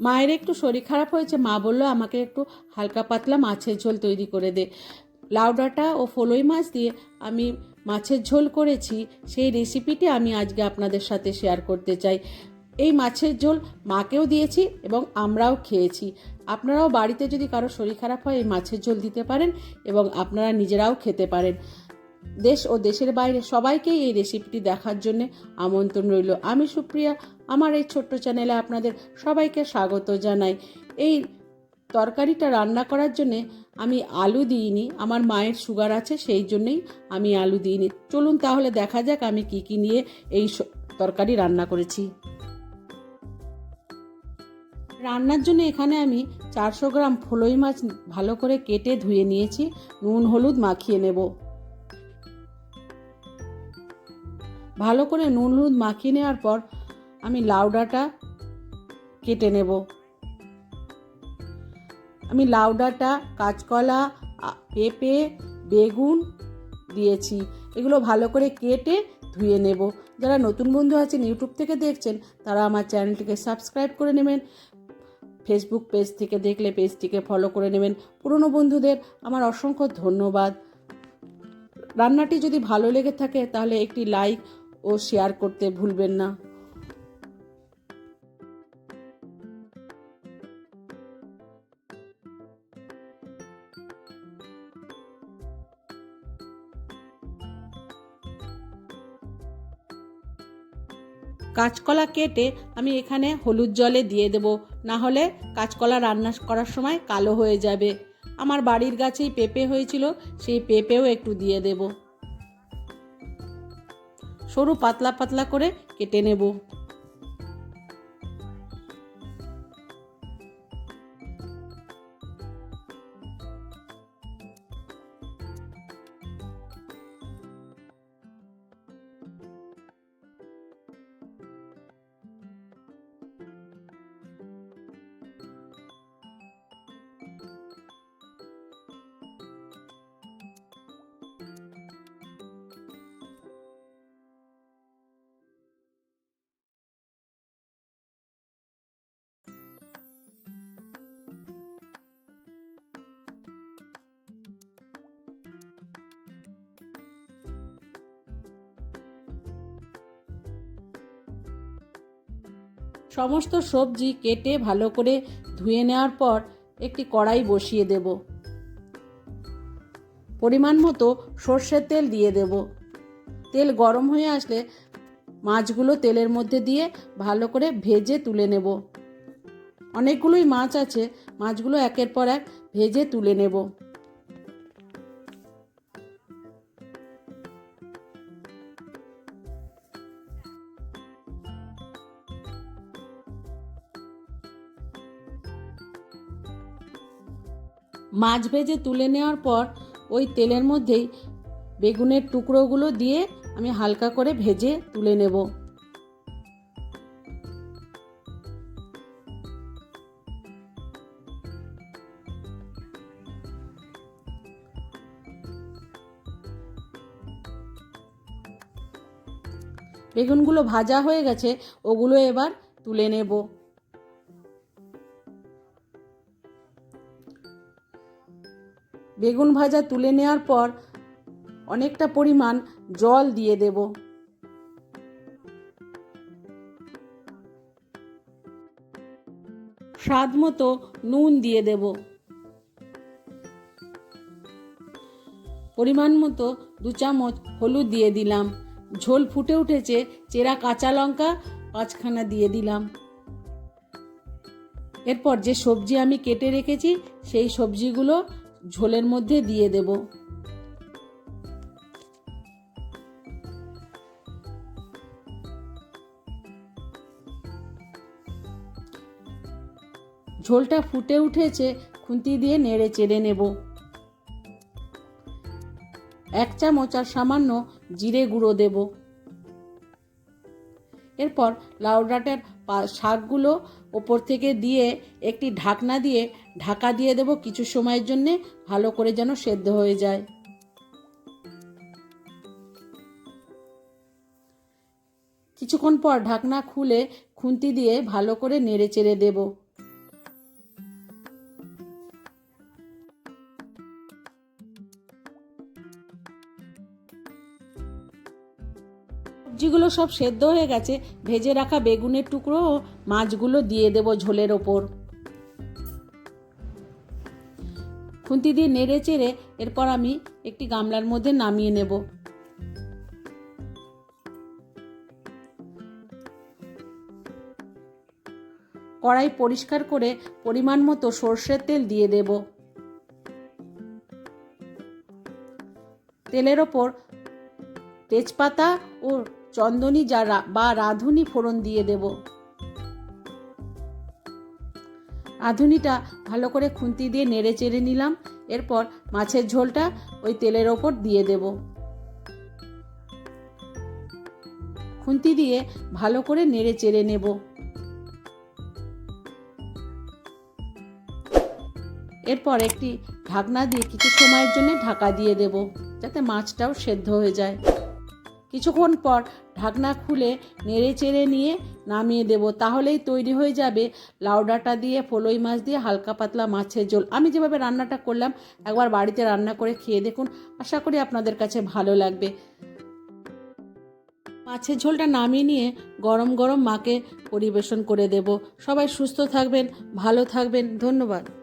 মায়ের একটু শরীর খারাপ হয়েছে, মা বলল, আমাকে একটু হালকা পাতলা মাছের ঝোল তৈরি করে দে। লাউ ডাঁটা ও ফলই মাছ দিয়ে আমি মাছের ঝোল করেছি, সেই রেসিপিটি আমি আজকে আপনাদের সাথে শেয়ার করতে চাই। এই মাছের ঝোল মাকেও দিয়েছি এবং আমরাও খেয়েছি। আপনারাও বাড়িতে যদি কারও শরীর খারাপ হয়, এই মাছের ঝোল দিতে পারেন এবং আপনারা নিজেরাও খেতে পারেন। দেশ ও দেশের বাইরে সবাইকেই এই রেসিপিটি দেখার জন্য আমন্ত্রণ রইল। আমি সুপ্রিয়া আমার এই ছোট্ট চ্যানেলে আপনাদের সবাইকে স্বাগত জানাই। এই তরকারিটা রান্না করার জন্যে আমি আলু দিইনি, আমার মায়ের সুগার আছে সেই জন্যেই আমি আলু দিইনি। চলুন তাহলে দেখা যাক আমি কি কি নিয়ে এই তরকারি রান্না করেছি। রান্নার জন্য এখানে আমি চারশো গ্রাম ফলই মাছ ভালো করে কেটে ধুয়ে নিয়েছি, নুন, হলুদ মাখিয়ে নেব। ভালো করে নুন, হলুদ মাখিয়ে নেওয়ার পর আমি লাউ ডাঁটা কেটে নেব। আমি লাউ ডাঁটা, কাঁচকলা পেঁপে, বেগুন দিয়েছি। এগুলো ভালো করে কেটে ধুয়ে নেব। যারা নতুন বন্ধু আছেন, ইউটিউব থেকে দেখছেন, তারা আমার চ্যানেলটিকে সাবস্ক্রাইব করে নেবেন। ফেসবুক পেজ থেকে দেখলে পেজটিকে ফলো করে নেবেন। পুরনো বন্ধুদের আমার অসংখ্য ধন্যবাদ। রান্নাটি যদি ভালো লেগে থাকে, তাহলে একটি লাইক ও শেয়ার করতে ভুলবেন না। কাঁচকলা কেটে আমি এখানে হলুদ জলে দিয়ে দেব। না হলে কাঁচকলা রান্না করার সময় কালো হয়ে যাবে। আমার বাড়ির গাছেই পেঁপে হয়েছিল, সেই পেঁপেও একটু দিয়ে দেব। সরু পাতলা পাতলা করে কেটে নেব। সমস্ত সবজি কেটে ভালো করে ধুয়ে নেওয়ার পর একটি কড়াই বসিয়ে দেব। পরিমাণ মতো সর্ষের তেল দিয়ে দেব। তেল গরম হয়ে আসলে মাছগুলো তেলের মধ্যে দিয়ে ভালো করে ভেজে তুলে নেব। অনেকগুলোই মাছ আছে, মাছগুলো একের পর এক ভেজে তুলে নেব। মাছ ভেজে তুলে নেওয়ার পর ওই তেলের মধ্যেই বেগুনের টুকরোগুলো দিয়ে আমি হালকা করে ভেজে তুলে নেব। বেগুনগুলো ভাজা হয়ে গেছে, ওগুলো এবার তুলে নেব। বেগুন ভাজা তুলে নেওয়ার পর অনেকটা পরিমাণ জল দিয়ে দেব। স্বাদ মতো নুন দিয়ে দেব। পরিমাণ মতো দু চামচ হলুদ দিয়ে দিলাম। ঝোল ফুটে উঠেছে, চেরা কাঁচা লঙ্কা পাঁচখানা দিয়ে দিলাম। এরপর যে সবজি আমি কেটে রেখেছি, সেই সবজিগুলো ঝোলের মধ্যে দিয়ে দেব। ঝোলটা ফুটে উঠেছে, খুন্তি দিয়ে নেড়ে চেড়ে নেব। এক চামচ আর সামান্য জিরে গুঁড়ো দেব। এরপর লাউ ডাঁটার শাকগুলো ওপর থেকে দিয়ে একটি ঢাকনা দিয়ে ঢাকা দিয়ে দেব কিছু সময়ের জন্যে, ভালো করে যেন সেদ্ধ হয়ে যায়। কিছুক্ষণ পর ঢাকনা খুলে খুন্তি দিয়ে ভালো করে নেড়ে চেড়ে দেব। সবজিগুলো সব সেদ্ধ হয়ে গেছে। ভেজে রাখা বেগুনের টুকরো মাছগুলো দিয়ে দেব ঝোলের ওপর। খুন্তি দিয়ে নেড়ে চেড়ে এরপর আমি একটি গামলার মধ্যে নামিয়ে নেব। কড়াই পরিষ্কার করে পরিমাণ মতো সর্ষের তেল দিয়ে দেব। তেলের ওপর তেজপাতা ও চন্দনী যা বা রাঁধুনি ফোড়ন দিয়ে দেব। রাঁধুনিটা ভালো করে খুন্তি দিয়ে নেড়ে চেড়ে নিলাম। এরপর মাছের ঝোলটা ওই তেলের ওপর দিয়ে দেব। খুন্তি দিয়ে ভালো করে নেড়ে চেড়ে নেব। এরপর একটি ঢাকনা দিয়ে কিছু সময়ের জন্য ঢাকা দিয়ে দেব, যাতে মাছটাও সেদ্ধ হয়ে যায়। কিছুক্ষণ পর ঢাকনা খুলে নেড়ে চেড়ে নিয়ে নামিয়ে দেব। তাহলেই তৈরি হয়ে যাবে লাউডাটা দিয়ে, ফলই মাছ দিয়ে, হালকা পাতলা মাছের ঝোল। আমি যেভাবে রান্নাটা করলাম, একবার বাড়িতে রান্না করে খেয়ে দেখুন। আশা করি আপনাদের কাছে ভালো লাগবে। মাছের ঝোলটা নামিয়ে নিয়ে গরম গরম মাকে পরিবেশন করে দেব। সবাই সুস্থ থাকবেন, ভালো থাকবেন। ধন্যবাদ।